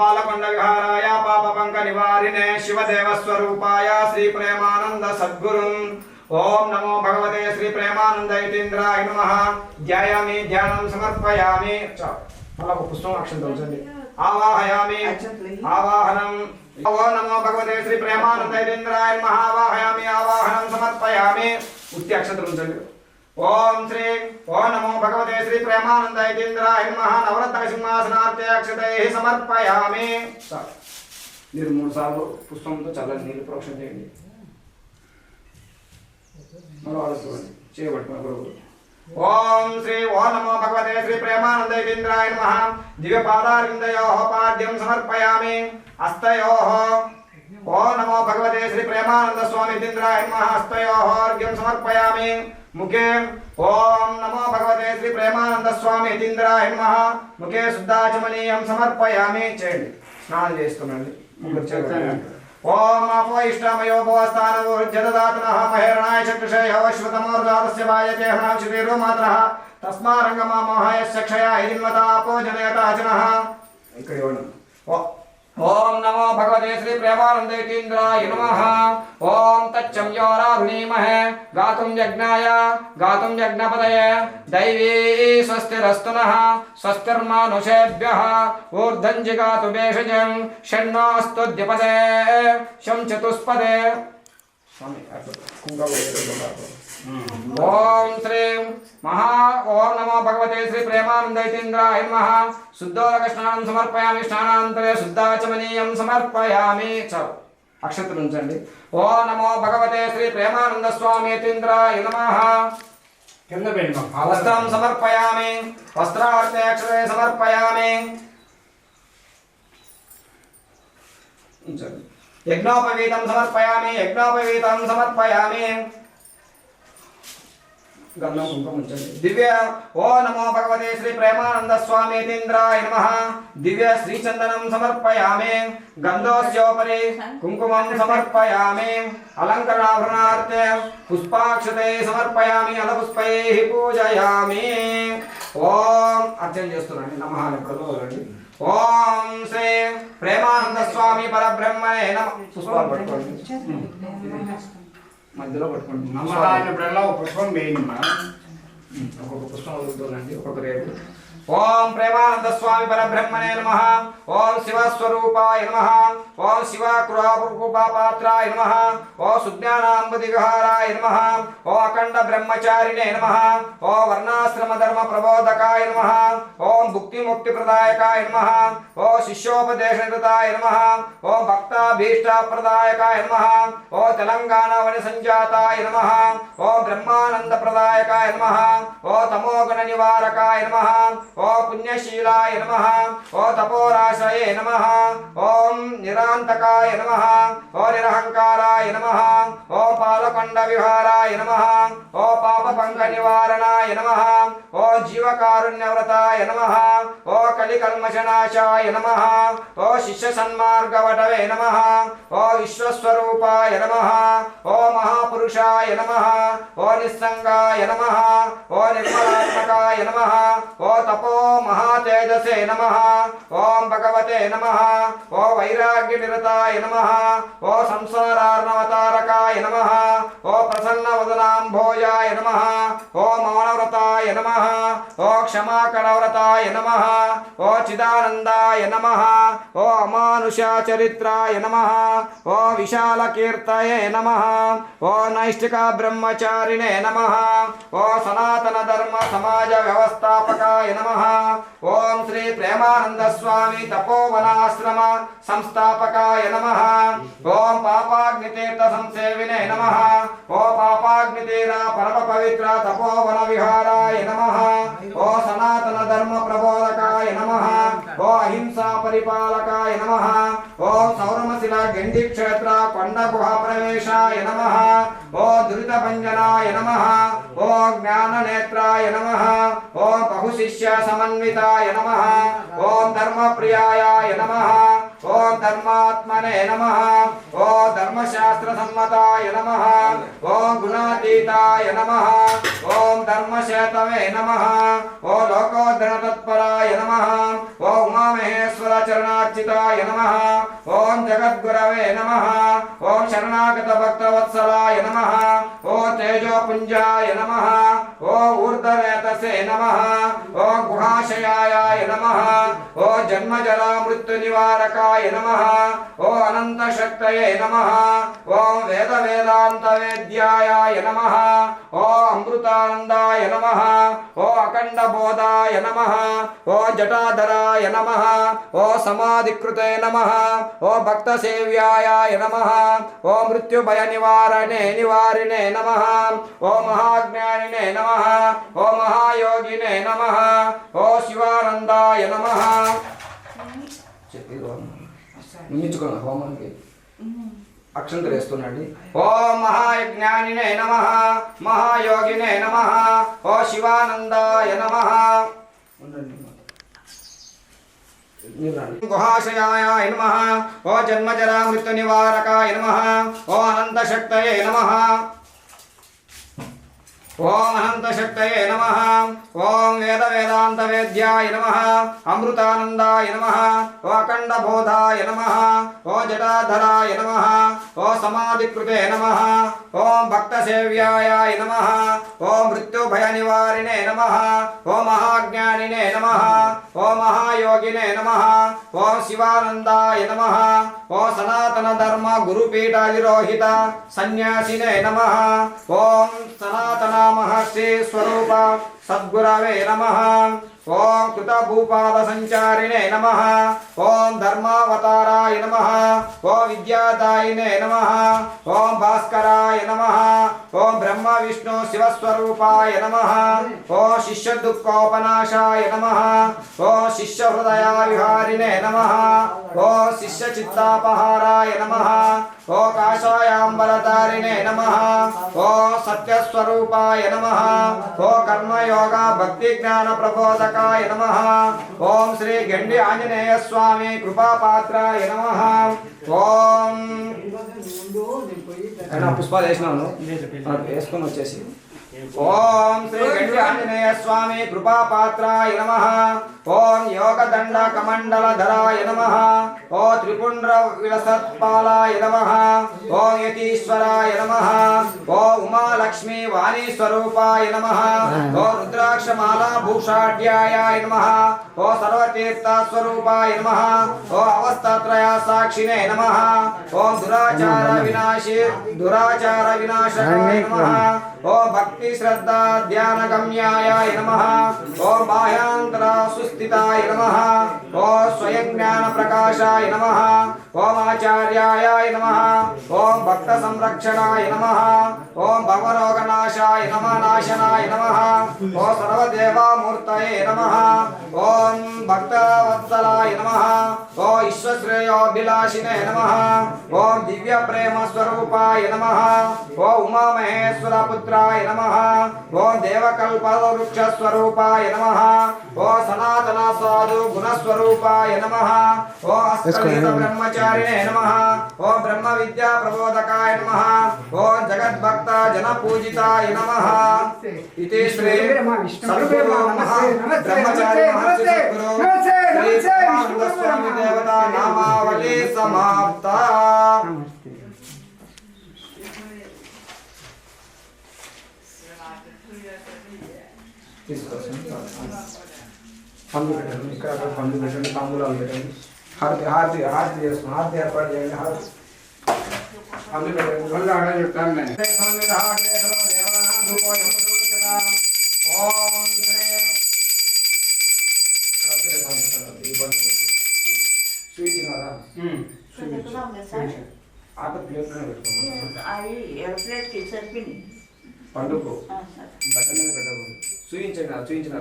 పాలకొండ విహారాయ పాప పంక నివారిణే శివదేవస్వరూపాయ శ్రీ ప్రేమానంద సద్గురుం ఓం నమో భగవతే శ్రీ ప్రేమానంద యతీంద్రాయ నమ ధ్యాయామి ధ్యానం సమర్పయామి చ, ఒక పుష్పం అక్షంత ఉంచండి ఆవాహయామి ఆవాహనం। ఓ నమో భగవతే శ్రీ ప్రేమానంద యతీంద్రాయ నమః. ఆవాహయామి ఆవాహనం సమర్పయామి। ఉత్తి అక్షంతలు ఉంచండి ఓం శ్రీ ఓం నమో భగవతే శ్రీ ప్రేమానంద ఇంద్రాయ నమః నవరత్న సింహాసనార్థే సమర్పయామి. చాలు. మీరు మూడు సార్లు పుష్పంతో చల్లని నీళ్ళు ప్రోక్షణ చేయండి. మరో ఆలోచించండి చేయబట్టుకున్న గురువు ఓం శ్రీ ఓ నమో భగవతే శ్రీ ప్రేమానంద ఇంద్రాయ నమః దివ్య పాదారవిందయోః పాద్యం సమర్పయామి. హస్తయోః. ఓ నమో భగవతే శ్రీ ప్రేమానంద స్వామి ఇంద్రాయ నమః హస్తయోః అర్ఘ్యం సమర్పయామి. ముఖే ఓం నమో భగవతే శ్రీ ప్రేమానంద స్వామి యతీంద్రాయ నమః ముఖే శుద్ధాచమనీయం సమర్పయామి చేయండి స్నానం చేస్తున్నాండి ఓం అపో ఇష్టమయో భవస్థానవో జదదాతనః మహేరణాయ చక్షుషే హవశ్వతమోర్దాతస్య వాయతే హనాక్షితేరో మాత్రః। తస్మారంగమా మోహాయస్య క్షయ హిన్వతాపో జనయతాచనః ఇక్కడ ఇవ్వండి. ఓ- ओम नमो भगवते श्री प्रेमानंदे प्रेमानंदेन्द्राय नमः। ओम तच्चम योराधुनीमहे गातुम यज्ञाय गातुम यज्ञपदये दैवी स्वस्तिरस्तु नः स्वस्तिर्मानुषेभ्यः ऊर्ध्वं जिगातु भेषजं षण्णोऽस्तु द्विपदे, शं चतुष्पदे। स्वामी ఓం శ్రీం మహా ఓం నమో భగవతే శ్రీ ప్రేమానందైతేంద్రాయ నమః. శుద్ధోదక స్నానం సమర్పయామి స్నానాంతరే శుద్ధాచమనీయం సమర్పయామి. చాలు అక్షతలు ఉంచండి. ఓం నమో భగవతే శ్రీ ప్రేమానంద స్వామి యతీంద్రాయ నమః. కింద పెట్టి మా వస్త్రం సమర్పయామి వస్త్రార్థే అక్షరే సమర్పయామి. ఉంచండి. యజ్ఞోపవీతం సమర్పయామి యజ్ఞోపవీతం సమర్పయామి. గంధం కుంకుమ ఉంచండి దివ్య ఓ నమో భగవతే శ్రీ ప్రేమానంద స్వామి యతీంద్రాయ నమః. దివ్య శ్రీచందనం సమర్పయామి. గంధోస్యోపరి కుంకుమం సమర్పయామి. అలంకరణాభరణార్థే పుష్పాక్షతే సమర్పయామి. అలపుష్పై పూజయామి. ఓం అర్చన చేస్తున్నాండి నమః కలుగురండి ఓం శ్రీ ప్రేమానంద స్వామి పరబ్రహ్మణే నమ. పుష్పాలు పట్టుకోండి. మధ్యలో పట్టుకోండి నమ్మకాన్నప్పుడల్లా ఒక పుష్పం వేయండి మా ఒక్కొక్క పుష్పం వదులుతోండి ఒక్కొక్క రేపు ఓం ప్రేమానంద స్వామి పరబ్రహ్మణే నమ. ఓం శివస్వరూపాయ నమ. ఓం శివ కృపాపాత్రాయ నమ. ఓ సుజ్ఞానాంబుది విహారాయ నమ. ఓ అఖండ బ్రహ్మచారిణే నమ. ఓ వర్ణాశ్రమ ధర్మ ప్రబోధకాయ నమ. ఓం భుక్తి ముక్తి ప్రదాయకాయ నమ. ఓ శిష్యోపదేశృతాయ నమ. ఓ భీష్టాప్రదాయకాయ నమ ఓ తెలంగాణ వని సంజాతాయ నమ ఓ బ్రహ్మానంద ప్రదాయకాయ నమ ఓ తమోగుణ నివారకాయ నమ ఓ పుణ్యశీలాయ నమ ఓ తపోరాశయే నమ ఓం నిరాంతకాయ నమ ఓ నిరహంకారాయ నమ ఓ పాలకొండ విహారాయ నమ ఓ పాప పంక నివారణాయ నమ ఓ జీవకారుణ్యవ్రతాయ నమ ఓ కలికల్మషనాశాయ నమ ఓ శిష్య సన్మార్గవటవే నమ ఓ విశ్వస్వరూపాయ నమ ఓ మహాపురుషాయ నమ ఓ నిస్సంగాయ నమ ఓ నిర్మలాత్మక నమ ఓ తపో మహాతేజసే నమ ఓం భగవతే నమ ఓ వైరాగ్య నిరతాయ నమ ఓ సంసారార్ణవతారకాయ నమ ఓ ప్రసన్న వదనాంభోజాయ నమ ఓ మౌనవ్రతాయ నమ ఓ క్షమాకరవ్రతాయ నమ ఓ చిదానందాయ నమ ఓ అమానుషాచరిత్రాయ నమ ఓ విశాలకీర్తయే నమ ఓ నైష్టిక బ్రహ్మచారిణే నమ వ్యవస్థాపకాయ నమ. ఓం శ్రీ ప్రేమానంద స్వామి తపోవనాశ్రమ సంస్థాపకాయ నమ. ఓం పాపాగ్నితీర్థ సంసేవినే నమ. ఓ పాపాగ్నితీర పరమ పవిత్ర తపోవన విహారాయ నమ. ఓ సనాతన ధర్మ ప్రబోధకాయ నమ. ఓ అహింసా పరిపాలకాయ నమ. ఓం సౌరమశిల గండి క్షేత్ర కొండ గుహ ప్రవేశాయ నమ. ఓ దురిత భంజనాయ నమ. ఓ జ్ఞాన నేత్రాయ నమ. ఓ బహుశిష్య సమన్వితాయ నమ. ఓం ధర్మ ప్రియాయ నమ. ఓం ధర్మాత్మనే నమ. ఓ ధర్మశాస్త్ర సమ్మతాయ నమ. ఓం గుణాతీతాయ నమ. ఓం ధర్మశేతవే నమ. ఓ సంస్థితాయ నమ ఓం జగద్గురవే నమ ఓం శరణాగత భక్తవత్సలాయ నమ ఓం తేజోపుంజాయ నమ ఓ ఊర్ధరేతసే నమ ఓ గుహాశయాయ నమ ఓ జన్మజరా మృత్యు నివారకాయ నమః ఓ అనంత శక్తయే నమః ఓం వేద వేదాంత వేద్యాయ నమ ఓ అమృతానందాయ నమ ఓ అఖండ బోధాయ నమ ఓ జటాధరాయ నమ ఓ సమాధికృతే నమ ఓ భక్త సేవ్యాయ నమ ఓ మృత్యుభయ నివారణే నివారిణే నమ ఓ మహాజ్ఞానినే నమ ఓ మహాయోగినే నమః ఓ శివానందాయ నమ చెప్పి నించుకున్నా హోమానికి అక్షంతలు వేస్తున్నాండి. ఓ మహాయజ్ఞానినే నమ మహాయోగినే నమ ఓ శివానందాయ నమ. గుహాశయాయ నమ ఓ జన్మజరా మృత్యు నివారకాయ నమ ఓ అనంత శక్తయే నమ. ఓం అనంతశక్తయే నమ. ఓం వేద వేదాంత వేద్యాయ నమ. అమృతానందాయ నమ. ఓ అఖండ బోధాయ నమ. ఓ జటాధరాయ నమ. ఓ సమాధికృతే నమ. ఓం భక్త సేవ్యాయ నమ. ఓ మృత్యు భయ నివారిణే నమ. ఓ మహాజ్ఞానినే నమ. ఓ మహాయోగినే నమ. ఓం శివానందాయ నమ. ఓ సనాతన ధర్మ గురుపీఠ విరోహిత సన్యాసినే నమ. ఓం సనాతన మహర్షి స్వరూప సద్గురవే నమ ఓం కృతభూపాద సంచారిణే నమ ఓం ధర్మావతారాయ నమ ఓం విద్యాదాయినే నమ ఓం భాస్కరాయ నమ ఓం బ్రహ్మ విష్ణు శివస్వరూపాయ నమ ఓం శిష్య దుఃఖోపనాశాయ నమ ఓం శిష్య హృదయ విహారిణే నమ ఓం శిష్య చిత్తాపహారాయ నమ ఓ కాషాయాంబరధారిణే నమ ఓ సత్యస్వరూపాయ నమ ఓ కర్మయోగ భక్తి జ్ఞాన ప్రబోధకాయ నమ ఓం శ్రీ గండి ఆంజనేయ స్వామి కృపాపాత్రాయ నమ ఓం పుష్పాలు వేసినాను వేసుకొని వచ్చేసి ఓం శ్రీ గండి ఆంజనేయ స్వామి కృపాపాత్రాయ నమ ఓం యోగదండ కమండల ధరాయ నమ ఓ త్రిపుండ్ర విలసత్పాలాయ నమ ఓం యతీశ్వరాయ నమ ఓ ఉమాలక్ష్మి వాణి స్వరూపాయ నమ ఓ రుద్రాక్షమాలా భూషాఢ్యాయ నమ ఓ సర్వతీర్థ స్వరూపాయ నమ ఓ అవస్థాత్రయ సాక్షినే నమ ఓం దురాచార వినాశి దురాచార వినాశకాయ నమ ఓ భక్తి శ్రద్ధ ధ్యాన గమ్యాయ నమ ఓ బాహ్యాంతర సుస్థితాయ నమ ఓ స్వయం జ్ఞాన ప్రకాశాయ నమ ఓం ఆచార్యాయ నమ ఓం భక్త సంరక్షణాయ నమ ఓం భవరోగనాశాయ నమ నాశనాయ నమ ఓ సర్వదేవామూర్తయే నమ ఓం భక్తవత్సలాయ నమ ఓ విశ్వశ్రేయోభిలాషినే నమ ఓం దివ్య ప్రేమ స్వరూపాయ నమ ఓ ఉమామహేశ్వర పుత్రాయ నమ ఓం దేవకల్ప వృక్ష స్వరూపాయ నమ. ఓ సనాతన సాధు గుణస్వరూపాయ నమ. ఓ అస్కలిత బ్రహ్మచారిణే నమ. ఓ బ్రహ్మ విద్యా ప్రబోధకాయ నమ. ఓ జగద్భక్త జన పూజితాయ నమ. ఇతి శ్రీ బ్రహ్మచారి మహర్షి సద్గురు శ్రీ పరమానంద స్వామి దేవత నామావళి సమాప్త. फंड रिटर्न इसका अगर फंड रिटर्न फार्मूला रिटर्न हर हर हर दिवस हर देर पड़ जाएँगे हर फंड रिटर्न भल रहा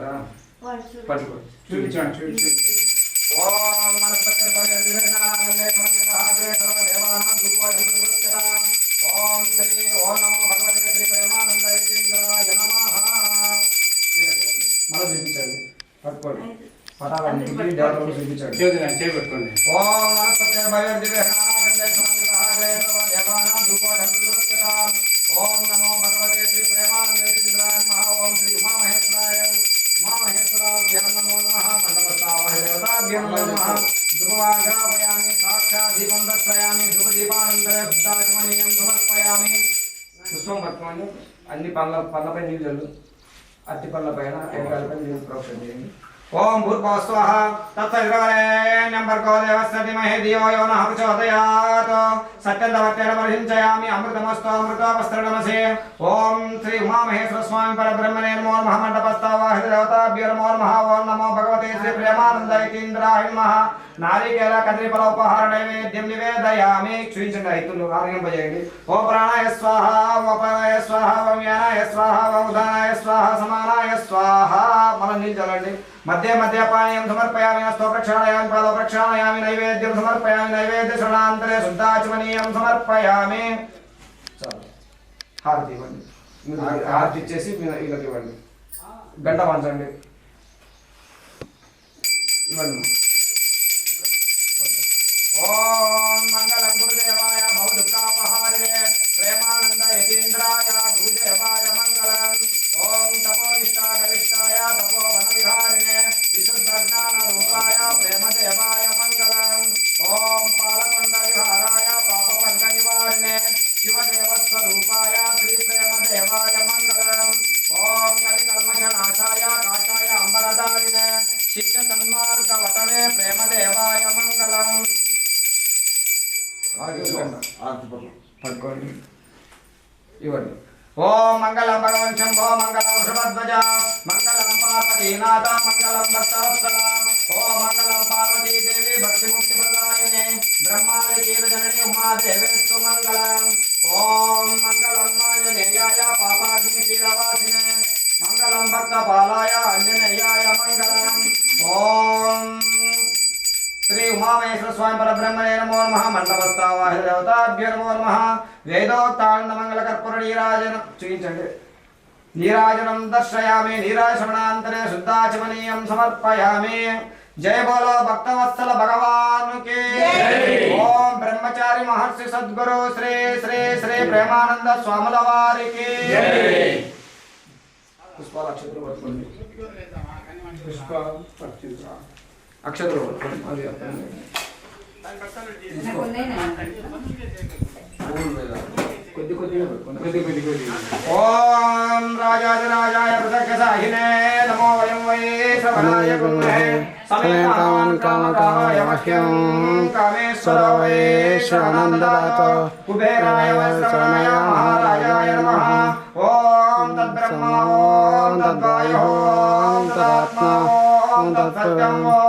है పట్టుకో. చూపించాను చూపించాను ఓం మనస్పతి భగవద్గీతానాగందే సంగీతహాగ్రేసర్వ దేవానాం ధృవోజంతృగచ్చతా. ఓం శ్రీ ఓం నమో భగవతే శ్రీ ప్రేమానంద యతీంద్రాయ నమః మళ్ళీ చూపించండి పట్టుకోండి. పటాలన్నింటికి దేవతలు చూపించండి చేతులు చేపెట్టుకోండి ఓం మనస్పతి సంగీతహాగ్రేసర్వ దేవానాం ధృవోజంతృగచ్చతా. ఓం నమో భగవతే శ్రీ ప్రేమానంద యతీంద్రాయ నమః ఓం శ్రీ ఉమామహేశ్వరాయ ఉమామహేశ్వరాభ్యాం నమో నమః మండపస్థావహ దేవతాభ్యాం నమో నమః ధ్రువో వాగ్రాపయామి సాక్షాత్ దీపం దర్శయామి ధూపదీపానంతరే శుద్ధాచమనీయం సమర్పయామి పుష్పం పట్టుకోండి అన్ని పళ్ళ పళ్ళపై నీళ్ళు అట్టి పళ్ళ పైన ఎంకాలపై నీళ్ళు ప్రోక్షణ చేయండి ఓం భూర్భువస్వః తత్సవితుర్వరేణ్యం భర్గో దేవस्य ధీమహి ధియో యో నః ప్రచోదయాత్. సత్యం తవత్యేన పరిహించయామి అమృతమస్తు అమృతోపస్త్రనమసే ఓం శ్రీ ఉమామహేశ్వర స్వామి పరబ్రహ్మణే నమో నమః మండపస్థావాహిత దేవతాభ్యో నమో నమః. ఓం నమో భగవతే శ్రీ ప్రేమానంద నారికేల ఉపహార నైవేద్యం నివేదయామి. క్షీణించండి రైతులు ఆరోగ్యంపజేయండి ఓ ప్రాణాయ స్వాహ ఉపనాయ స్వాహ వ్యానాయ స్వాహ ఉదానాయ స్వాహ సమానాయ స్వాహ. మనం నీళ్ళు మధ్య మధ్య పానీయం సమర్పయామి హస్తో ప్రక్షాళయామి పాదో ప్రక్షాళయామి నైవేద్యం సమర్పయామి నైవేద్య శరణాంతరే శుద్ధాచమనీయం సమర్పయామి. హారతి ఇవ్వండి. హారతి ఇచ్చేసి వీళ్ళకి ఇవ్వండి. గంట పంచండి. ఇవ్వండి. ఓం మండపస్థావాహి దేవతాభ్యో నమో నమః వేదోక్తానంద మంగళ కర్పూర నీరాజనం చూపించండి. నీరాజనం దర్శయామి నీరాశమణాంతరే శుద్ధాచమనీయం సమర్పయామి. జయ బోలో భక్తవత్సల భగవాన్కి ఓం బ్రహ్మచారి మహర్షి సద్గురు శ్రీ శ్రీ శ్రీ ప్రేమానంద స్వాముల వారికి. పుష్పాల అక్షతులు పట్టుకోండి. పుష్ప పచ్చింద్ర అక్షతులు పట్టుకోండి. అది ఓం రాజాదిరాజాయ పృథగ్గసాహినే నమో వయం వై శ్రవణాయ గుణే సమేత కామన్ కామ కామాయ మహ్యం కామేశ్వర వై శ్రవణందరాత కుబేరాయ వై శ్రవణాయ మహారాజాయ నమః ఓం తద్బ్రహ్మ ఓం తద్వాయు ఓం తదాత్మ ఓం తత్సత్యం ఓం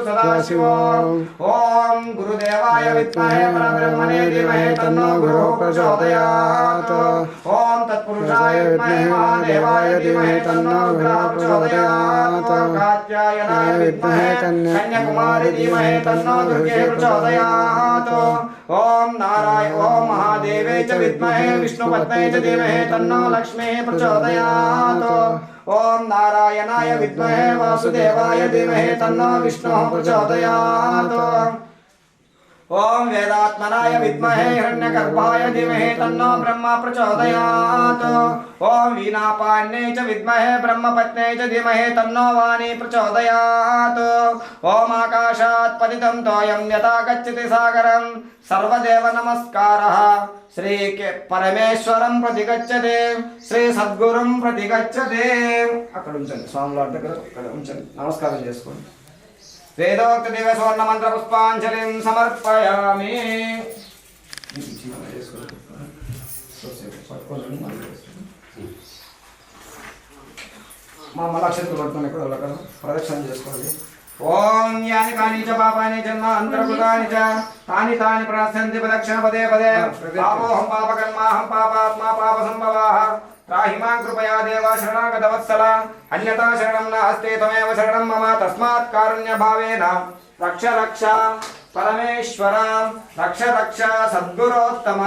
బ్రహ్మణాధిపతే బ్రహ్మ శివో మే శివో ఓం గురుదేవాయ విద్మహే పరబ్రహ్మణే ధీమహి తన్నో గురు ప్రచోదయాత్ ఓం తత్పురుషాయ విద్మహే మహాదేవాయ ధీమహి తన్నో గురు ప్రచోదయాత్ కాత్యాయనాయ విద్మహే కన్యాకుమారి ధీమహి తన్నో దుర్గే ప్రచోదయాత్ ఓం నారాయ ఓం మహాదేవే చ విద్మహే విష్ణుపత్నే చ ధీమహి नारायणाय विद्महे वासुदेवाय देवहे तन्नो विष्णुः प्रचोदयात्। ఓం వేదాత్మనాయ విద్మహే హిరణ్యగర్భాయ ధీమహి తన్నో బ్రహ్మ ప్రచోదయాత్. ఓం వీణాపాణ్యై చ విద్మహే బ్రహ్మపత్న్యై చ ధీమహి తన్నో వాణి ప్రచోదయాత్. ఓం ఆకాశాత్ పతితం తోయం యథా గచ్చతి సాగరం. సర్వదేవ నమస్కార. శ్రీ పరమేశ్వరం ప్రతి గచ్చతే శ్రీ సద్గురుం ప్రతి గచ్చతే అక్కడ ఉంచండి స్వాములు దగ్గర అక్కడ ఉంచండి. నమస్కారం చేసుకోండి. వేదోక్త దివ స్వర్ణ మంత్ర పుష్పాంజలిం సమర్పయామి. మా మళ్ళీ అక్షంతులు పడుతున్నాయి ఇక్కడ వాళ్ళ కదా ప్రదక్షిణ చేసుకోండి. ఓం యాని కాని చ పాపాని జన్మ అంతర్కృతాని చ తాని తాని ప్రదక్షంతి ప్రదక్షిణ పదే పదే. పాపోహం పాపకర్మాహం పాపాత్మా పాప సంభవాః. త్రాహి మాం కృపయా దేవ శరణాగత వత్సల అన్యతా శరణం నాస్తి త్వమేవ శరణం మమ తస్మాత్ కారుణ్య భావేన రక్ష రక్ష పరమేశ్వర రక్ష రక్ష సద్గురోత్తమ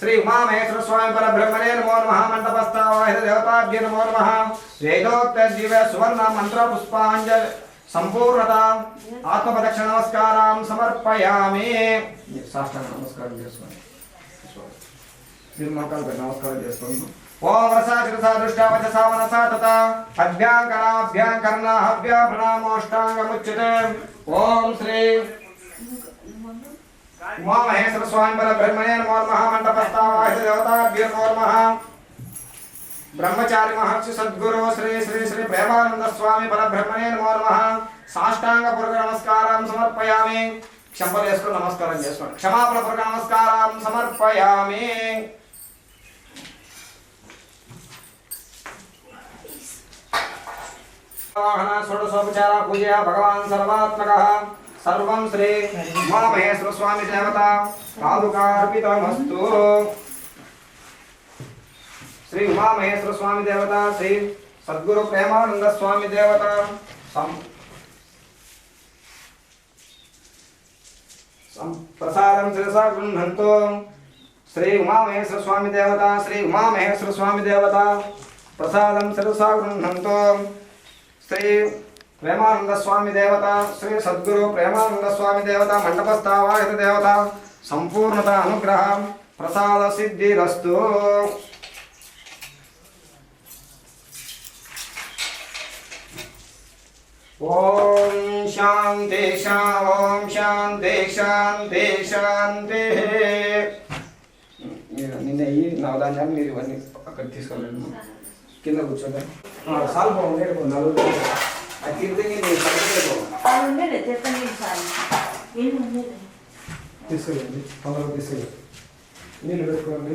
శ్రీ ఉమామహేశ్వర స్వామి పరబ్రహ్మణే నమో నమ మంటపస్థావాహిత దేవతాభ్య నమో నమ వేదోక్త దివ్య సువర్ణ మంత్ర పుష్పాంజలి సంపూర్ణత ఆత్మప్రదక్షిణ నమస్కారం సమర్పయామి సాష్టాంగ నమస్కారం చేసుకోండి మీరు మోకాలు పెట్టి నమస్కారం చేసుకోండి ఓం రసా శిరసా దృష్టా వచసా మనసా తత అభ్యాం కరాభ్యాం కర్ణాభ్యా ప్రణామోష్టాంగముచ్యతే ఓం శ్రీ ఉమామహేశ్వర స్వామి పర బ్రహ్మణే నమో నమః మండపస్థావాహిత దేవతాభ్యో నమో నమః బ్రహ్మచారి మహర్షి సద్గురు శ్రీ శ్రీ శ్రీ ప్రేమానంద స్వామి పర బ్రహ్మణే నమో నమః సాష్టాంగ పూర్వక నమస్కారం సమర్పయామి క్షంపలు వేసుకుని నమస్కారం చేసుకోండి క్షమాపణ పూర్వక నమస్కారం సమర్పయామి వాహన షోడశోపచార పూజయ భగవాన్ సర్వాత్మక సర్వం శ్రీ ఉమామహేశ్వర స్వామి దేవత పాదుకార్పితమస్తు శ్రీ ఉమామహేశ్వర స్వామి దేవత శ్రీ సద్గురు ప్రేమానంద స్వామి దేవత సం- సం- ప్రసాదం శిరసా గృహంతో శ్రీ ఉమామహేశ్వర స్వామి దేవత శ్రీ ఉమామహేశ్వర స్వామి దేవత ప్రసాదం శిరసా గృహంతో శ్రీ ప్రేమానంద స్వామి దేవత శ్రీ సద్గురు ప్రేమానంద స్వామి దేవత మండపస్థావాహిత దేవత సంపూర్ణత అనుగ్రహం ప్రసాద సిద్ధిరస్తు. ఓం శాంతి ఓం శాంతి శాంతి శాంతి. మీరు నిన్న ఈ నవధాన్యాలు మీరు ఇవన్నీ అక్కడ తీసుకోలేదు కింద కూర్చోండి. సాల్ బాగుంది నలుగురు అది తిరిగి తీసుకెళ్ళండి తొందరగా తీసుకెళ్ళి నీళ్ళు పెట్టుకోండి.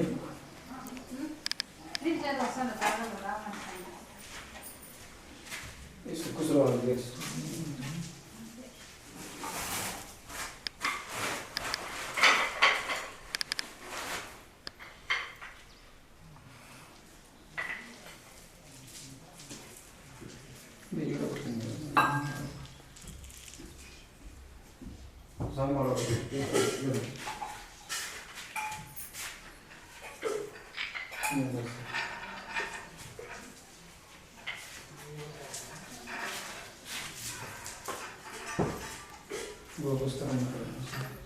Vou noite.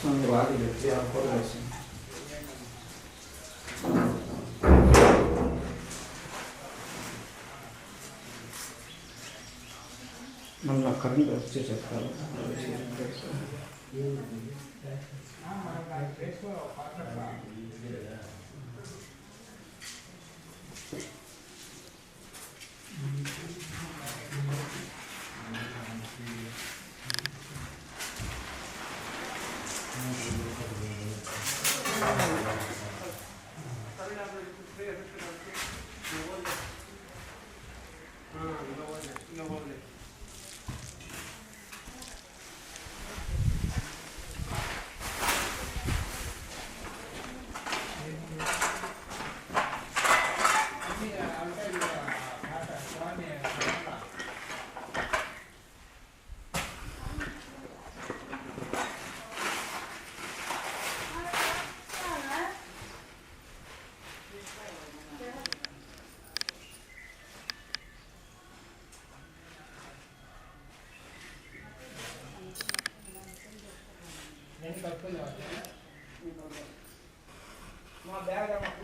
Santuário de criar progresso. मन करेंगे अच्छे से करेंगे మా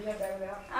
Grazie.